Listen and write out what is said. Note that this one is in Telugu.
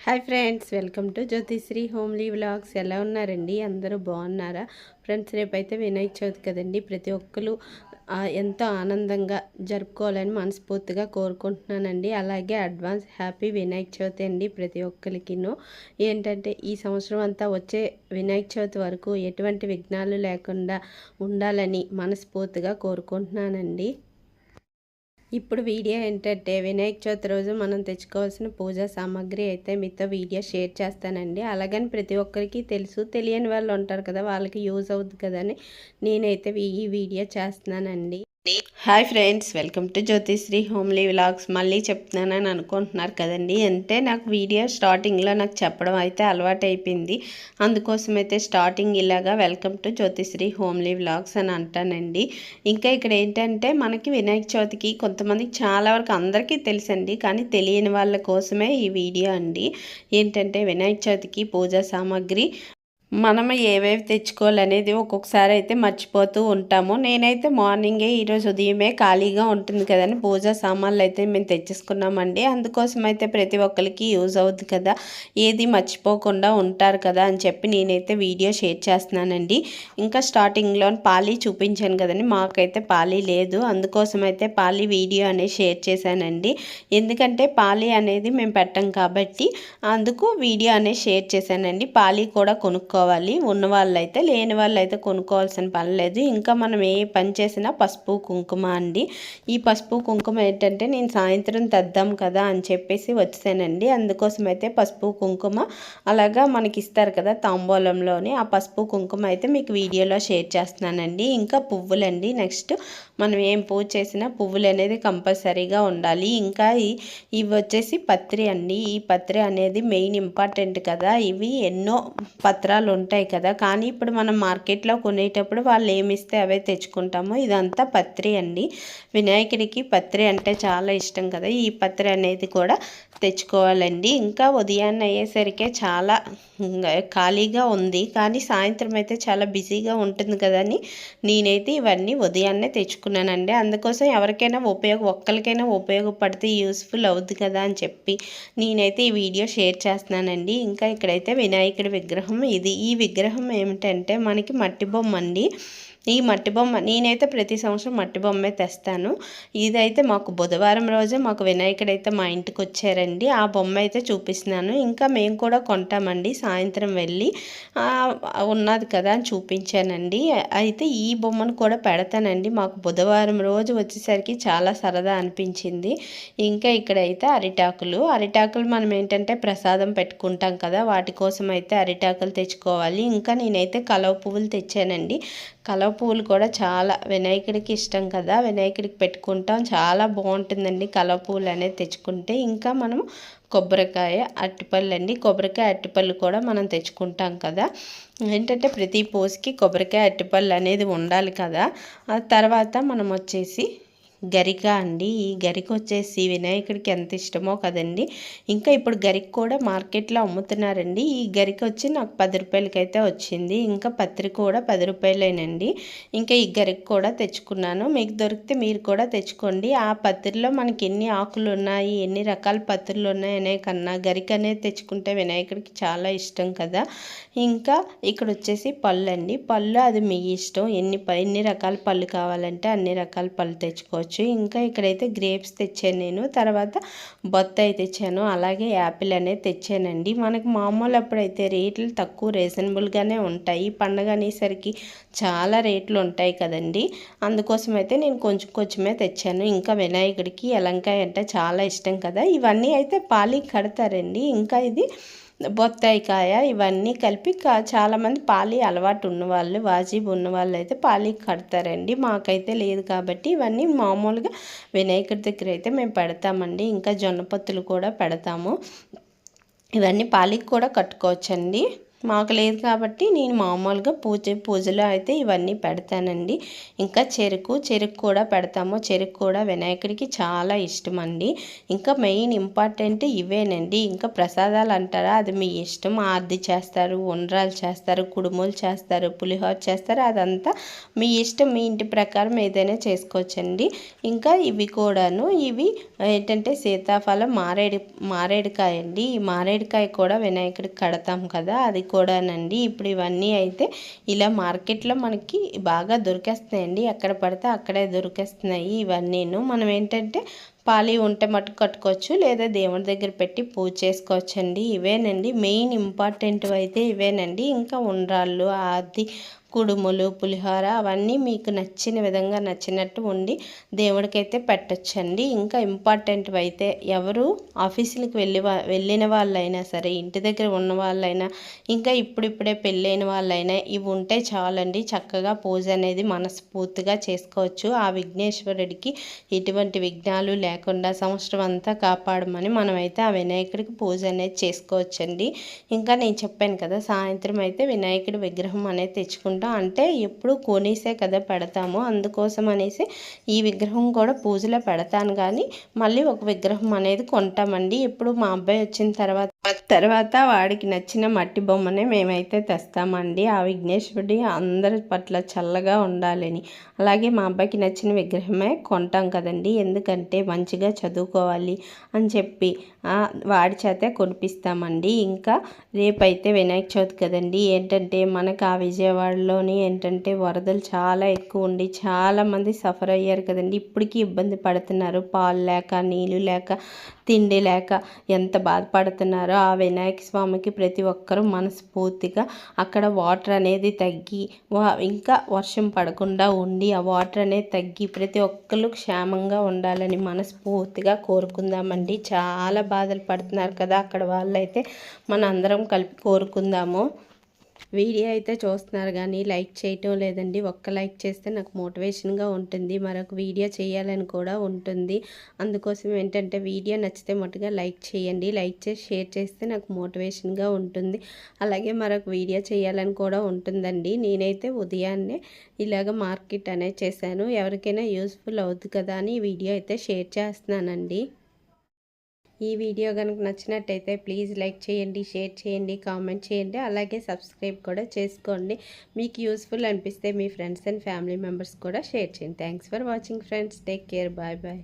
Hi friends welcome to Jyothisri homely vlogs. ఎలా ఉన్నారండి? అందరూ బాగున్నారా? ఫ్రెండ్స్ రేపైతే వినాయక చవితి కదండి. ప్రతి ఒక్కరు ఎంతో ఆనందంగా జరుపుకోవాలని మనస్ఫూర్తిగా కోరుకుంటున్నానండి. అలాగే అడ్వాన్స్ హ్యాపీ వినాయక చవితి అండి ప్రతి ఒక్కరికిను ఏంటంటే ఈ సంవత్సరం అంతా వచ్చే వినాయక చవితి వరకు ఎటువంటి విఘ్నాలు లేకుండా ఉండాలని మనస్ఫూర్తిగా కోరుకుంటున్నానండి. ఇప్పుడు వీడియో ఏంటంటే వినాయక చవితి రోజు మనం తెచ్చుకోవాల్సిన పూజా సామాగ్రి అయితే మీతో వీడియో షేర్ చేస్తానండి. అలాగని ప్రతి ఒక్కరికి తెలుసు తెలియని వాళ్ళు ఉంటారు కదా వాళ్ళకి యూజ్ అవుతుంది కదా అని నేనైతే ఈ వీడియో చేస్తున్నానండి. Hi friends welcome to Jyothisri homely vlogs. మళ్ళీ చెప్తున్నానని అనుకుంటున్నారు కదండి. అంటే నాకు వీడియో స్టార్టింగ్లో నాకు చెప్పడం అయితే అలవాటు అయిపోయింది అందుకోసం అయితే స్టార్టింగ్ ఇలాగా welcome to Jyothisri homely vlogs అని అంటానండి. ఇంకా ఇక్కడ ఏంటంటే మనకి వినాయక చవితికి కొంతమందికి చాలా వరకు అందరికీ తెలుసండి. కానీ తెలియని వాళ్ళ కోసమే ఈ వీడియో అండి. ఏంటంటే వినాయక చవితికి పూజా సామాగ్రి మనం ఏవేవి తెచ్చుకోవాలనేది ఒక్కొక్కసారి అయితే మర్చిపోతూ ఉంటాము. నేనైతే మార్నింగే ఈరోజు ఉదయమే ఖాళీగా ఉంటుంది కదని పూజ సామాన్లు అయితే మేము తెచ్చేసుకున్నామండి. అందుకోసం అయితే ప్రతి ఒక్కరికి యూజ్ అవుతుంది కదా. ఏది మర్చిపోకుండా ఉంటారు కదా అని చెప్పి నేనైతే వీడియో షేర్ చేస్తున్నానండి. ఇంకా స్టార్టింగ్లో పాలీ చూపించాను కదండి. మాకైతే పాలీ లేదు. అందుకోసం అయితే పాలీ వీడియో అనేది షేర్ చేశానండి. ఎందుకంటే పాలీ అనేది మేము పెట్టాం కాబట్టి అందుకు వీడియో అనేది షేర్ చేశానండి. పాలీ కూడా కొనుక్కో కొనుక్కోవాలి ఉన్న వాళ్ళైతే లేని వాళ్ళైతే కొనుక్కోవాల్సిన పని లేదు. ఇంకా మనం ఏ పని చేసినా పసుపు కుంకుమ అండి. ఈ పసుపు కుంకుమ ఏంటంటే నేను సాయంత్రం తెద్దాం కదా అని చెప్పేసి వచ్చానండి. అందుకోసం అయితే పసుపు కుంకుమ అలాగా మనకి ఇస్తారు కదా తాంబూలంలోని. ఆ పసుపు కుంకుమ అయితే మీకు వీడియోలో షేర్ చేస్తున్నానండి. ఇంకా పువ్వులండి. నెక్స్ట్ మనం ఏం పూజ చేసినా పువ్వులు అనేది కంపల్సరీగా ఉండాలి. ఇంకా ఇవి వచ్చేసి పత్రి అండి. ఈ పత్రి అనేది మెయిన్ ఇంపార్టెంట్ కదా. ఇవి ఎన్నో పత్రాలు ఉంటాయి కదా. కానీ ఇప్పుడు మనం మార్కెట్లో కొనేటప్పుడు వాళ్ళు ఏమిస్తే అవే తెచ్చుకుంటాము. ఇదంతా పత్రి అండి. వినాయకుడికి పత్రి అంటే చాలా ఇష్టం కదా. ఈ పత్రి అనేది కూడా తెచ్చుకోవాలండి. ఇంకా ఉదయాన్నే అయ్యేసరికే చాలా ఖాళీగా ఉంది. కానీ సాయంత్రం అయితే చాలా బిజీగా ఉంటుంది కదని నేనైతే ఇవన్నీ ఉదయాన్నే తెచ్చుకున్నానండి. అందుకోసం ఎవరికైనా ఉపయోగం ఒక్కరికైనా ఉపయోగపడితే యూస్ఫుల్ అవుద్ది కదా అని చెప్పి నేనైతే ఈ వీడియో షేర్ చేస్తున్నానండి. ఇంకా ఇక్కడైతే వినాయకుడి విగ్రహం ఇది. ఈ విగ్రహం ఏమిటంటే మనకి మట్టి బొమ్మ అండి ఈ మట్టి బొమ్మ నేనైతే ప్రతి సంవత్సరం మట్టి బొమ్మే తెస్తాను. ఇదైతే మాకు బుధవారం రోజే మాకు వినాయకుడు అయితే మా ఇంటికి వచ్చారండి. ఆ బొమ్మ అయితే చూపిస్తున్నాను. ఇంకా మేము కూడా కొంటామండి సాయంత్రం వెళ్ళి. ఉన్నది కదా అని చూపించానండి. అయితే ఈ బొమ్మను కూడా పెడతానండి. మాకు బుధవారం రోజు వచ్చేసరికి చాలా సరదా అనిపించింది. ఇంకా ఇక్కడైతే అరిటాకులు. అరిటాకులు మనం ఏంటంటే ప్రసాదం పెట్టుకుంటాం కదా వాటి కోసం అయితే అరిటాకులు తెచ్చుకోవాలి. ఇంకా నేనైతే కలవ పువ్వులు తెచ్చానండి. కలవ పువ్వులు కూడా చాలా వినాయకుడికి ఇష్టం కదా. వినాయకుడికి పెట్టుకుంటాం. చాలా బాగుంటుందండి కలవ పువ్వులు అనేది తెచ్చుకుంటే. ఇంకా మనం కొబ్బరికాయ అట్టిపళ్ళు అండి. కొబ్బరికాయ అట్టిపళ్ళు కూడా మనం తెచ్చుకుంటాం కదా. ఏంటంటే ప్రతి పోస్కి కొబ్బరికాయ అట్టిపళ్ళు అనేది ఉండాలి కదా. ఆ తర్వాత మనం వచ్చేసి గరిక అండి. ఈ గరిక వచ్చేసి వినాయకుడికి ఎంత ఇష్టమో కదండి. ఇంకా ఇప్పుడు గరిక కూడా మార్కెట్లో అమ్ముతున్నారండి. ఈ గరిక వచ్చి నాకు పది రూపాయలకైతే వచ్చింది. ఇంకా పత్రిక కూడా పది రూపాయలేనండి. ఇంకా ఈ గరిక కూడా తెచ్చుకున్నాను. మీకు దొరికితే మీరు కూడా తెచ్చుకోండి. ఆ పత్రిలో మనకి ఎన్ని ఆకులు ఉన్నాయి ఎన్ని రకాల పత్రులు ఉన్నాయి అనే కన్నా గరిక అనేది తెచ్చుకుంటే వినాయకుడికి చాలా ఇష్టం కదా. ఇంకా ఇక్కడ వచ్చేసి పళ్ళు అండి. పళ్ళు అది మీ ఇష్టం. ఎన్ని ఎన్ని రకాల పళ్ళు కావాలంటే అన్ని రకాల పళ్ళు తెచ్చుకోవచ్చు. తెచ్చుకోవచ్చు ఇంకా ఇక్కడైతే గ్రేప్స్ తెచ్చాను నేను. తర్వాత బొత్తాయి తెచ్చాను. అలాగే యాపిల్ అనేది తెచ్చానండి. మనకు మామూలు అప్పుడైతే రేట్లు తక్కువ రీజనబుల్గానే ఉంటాయి. పండగ అనేసరికి చాలా రేట్లు ఉంటాయి కదండి. అందుకోసం అయితే నేను కొంచెం కొంచెమే తెచ్చాను. ఇంకా వినాయకుడికి ఎలంకాయ అంటే చాలా ఇష్టం కదా. ఇవన్నీ అయితే పాలి కడతారండి. ఇంకా ఇది బొత్తాయికాయ ఇవన్నీ కలిపి చాలామంది పాలి అలవాటు ఉన్నవాళ్ళు వాజీబ్ ఉన్నవాళ్ళు అయితే పాలి కడతారండి. మాకైతే లేదు కాబట్టి ఇవన్నీ మామూలుగా వినాయకుడి దగ్గర అయితే మేము పెడతామండి. ఇంకా జొన్నపత్తులు కూడా పెడతాము. ఇవన్నీ పాలికి కూడా కట్టుకోవచ్చండి. మాకు లేదు కాబట్టి నేను మామూలుగా పూజ పూజలో అయితే ఇవన్నీ పెడతానండి. ఇంకా చెరుకు చెరుకు కూడా పెడతాము. చెరుకు కూడా వినాయకుడికి చాలా ఇష్టం అండి ఇంకా మెయిన్ ఇంపార్టెంట్ ఇవేనండి. ఇంకా ప్రసాదాలు అంటారా? అది మీ ఇష్టం. ఆర్ది చేస్తారు ఉండ్రాలు చేస్తారు కుడుములు చేస్తారు పులిహోర చేస్తారు. అదంతా మీ ఇష్టం. మీ ఇంటి ప్రకారం ఏదైనా చేసుకోవచ్చండి. ఇంకా ఇవి కూడాను ఇవి ఏంటంటే సీతాఫలం మారేడు మారేడుకాయ అండి ఈ మారేడుకాయ కూడా వినాయకుడికి కడతాం కదా. అది కూడానండి. ఇప్పుడు ఇవన్నీ అయితే ఇలా మార్కెట్లో మనకి బాగా దొరికేస్తాయండి ఎక్కడ పడితే అక్కడే దొరికేస్తున్నాయి ఇవన్నీను. మనం ఏంటంటే పాలి ఉంటే మట్టు కట్టుకోవచ్చు లేదా దేవుడి దగ్గర పెట్టి పూజ చేసుకోవచ్చండి. ఇవేనండి. మెయిన్ ఇంపార్టెంట్ అయితే ఇవేనండి. ఇంకా ఉండ్రాళ్ళు అది కుడుములు పులిహోర అవన్నీ మీకు నచ్చిన విధంగా నచ్చినట్టు ఉండి దేవుడికైతే పెట్టచ్చండి. ఇంకా ఇంపార్టెంట్ అయితే ఎవరు ఆఫీసులకు వెళ్ళి వెళ్ళిన వాళ్ళైనా సరే ఇంటి దగ్గర ఉన్న వాళ్ళైనా ఇంకా ఇప్పుడిప్పుడే పెళ్ళైన వాళ్ళైనా ఇవి ఉంటే చాలండి. చక్కగా పూజ అనేది మనస్ఫూర్తిగా చేసుకోవచ్చు. ఆ విఘ్నేశ్వరుడికి ఎటువంటి విఘ్నాలు లేకుండా సంవత్సరం అంతా కాపాడమని మనమైతే ఆ వినాయకుడికి పూజ అనేది చేసుకోవచ్చండి. ఇంకా నేను చెప్పాను కదా సాయంత్రం అయితే వినాయకుడి విగ్రహం అనేది తెచ్చుకుంటాను చేసుకుంటాం అంటే ఎప్పుడు కొనేసే కదా పెడతాము. అందుకోసం అనేసి ఈ విగ్రహం కూడా పూజలో పెడతాను. కానీ మళ్ళీ ఒక విగ్రహం అనేది కొంటామండి. ఇప్పుడు మా అబ్బాయి వచ్చిన తర్వాత తర్వాత వాడికి నచ్చిన మట్టి బొమ్మనే మేమైతే తెస్తామండి. ఆ విఘ్నేశ్వరుడి అందరి పట్ల చల్లగా ఉండాలని. అలాగే మా అబ్బాయికి నచ్చిన విగ్రహమే కొంటాం కదండి. ఎందుకంటే మంచిగా చదువుకోవాలి అని చెప్పి వాడి చేతే కొనిపిస్తామండి. ఇంకా రేపైతే వినాయక చవితి కదండి. ఏంటంటే మనకు ఆ విజయవాడలోని ఏంటంటే వరదలు చాలా ఎక్కువ ఉండి చాలామంది సఫర్ అయ్యారు కదండి. ఇప్పటికీ ఇబ్బంది పడుతున్నారు. పాలు లేక నీళ్ళు లేక తిండి లేక ఎంత బాధపడుతున్నారో ఆ వినాయక స్వామికి ప్రతి ఒక్కరూ మనస్ఫూర్తిగా అక్కడ వాటర్ అనేది తగ్గి ఇంకా వర్షం పడకుండా ఉండి ఆ వాటర్ అనేది తగ్గి ప్రతి ఒక్కరు క్షేమంగా ఉండాలని మనస్ఫూర్తిగా కోరుకుందామండి. చాలా బాధలు పడుతున్నారు కదా అక్కడ వాళ్ళైతే. మన అందరం కలిపి కోరుకుందాము. వీడియో అయితే చూస్తున్నారు కానీ లైక్ చేయటం లేదండి. ఒక్క లైక్ చేస్తే నాకు మోటివేషన్గా ఉంటుంది. మరొక వీడియో చేయాలని కూడా ఉంటుంది. అందుకోసం ఏంటంటే వీడియో నచ్చితే మటుగా లైక్ చేయండి. లైక్ చేసి షేర్ చేస్తే నాకు మోటివేషన్గా ఉంటుంది. అలాగే మరొక వీడియో చేయాలని కూడా ఉంటుందండి. నేనైతే ఉదయాన్నే ఇలాగ మార్కెట్ అనేది చేశాను. ఎవరికైనా యూస్ఫుల్ అవుతుంది కదా అని వీడియో అయితే షేర్ చేస్తున్నానండి. ఈ వీడియో కనుక నచ్చినట్టయితే ప్లీజ్ లైక్ చేయండి షేర్ చేయండి కామెంట్ చేయండి అలాగే సబ్స్క్రైబ్ కూడా చేసుకోండి. మీకు యూస్ఫుల్ అనిపిస్తే మీ ఫ్రెండ్స్ అండ్ ఫ్యామిలీ మెంబర్స్ కూడా షేర్ చేయండి. Thanks for watching friends take care bye bye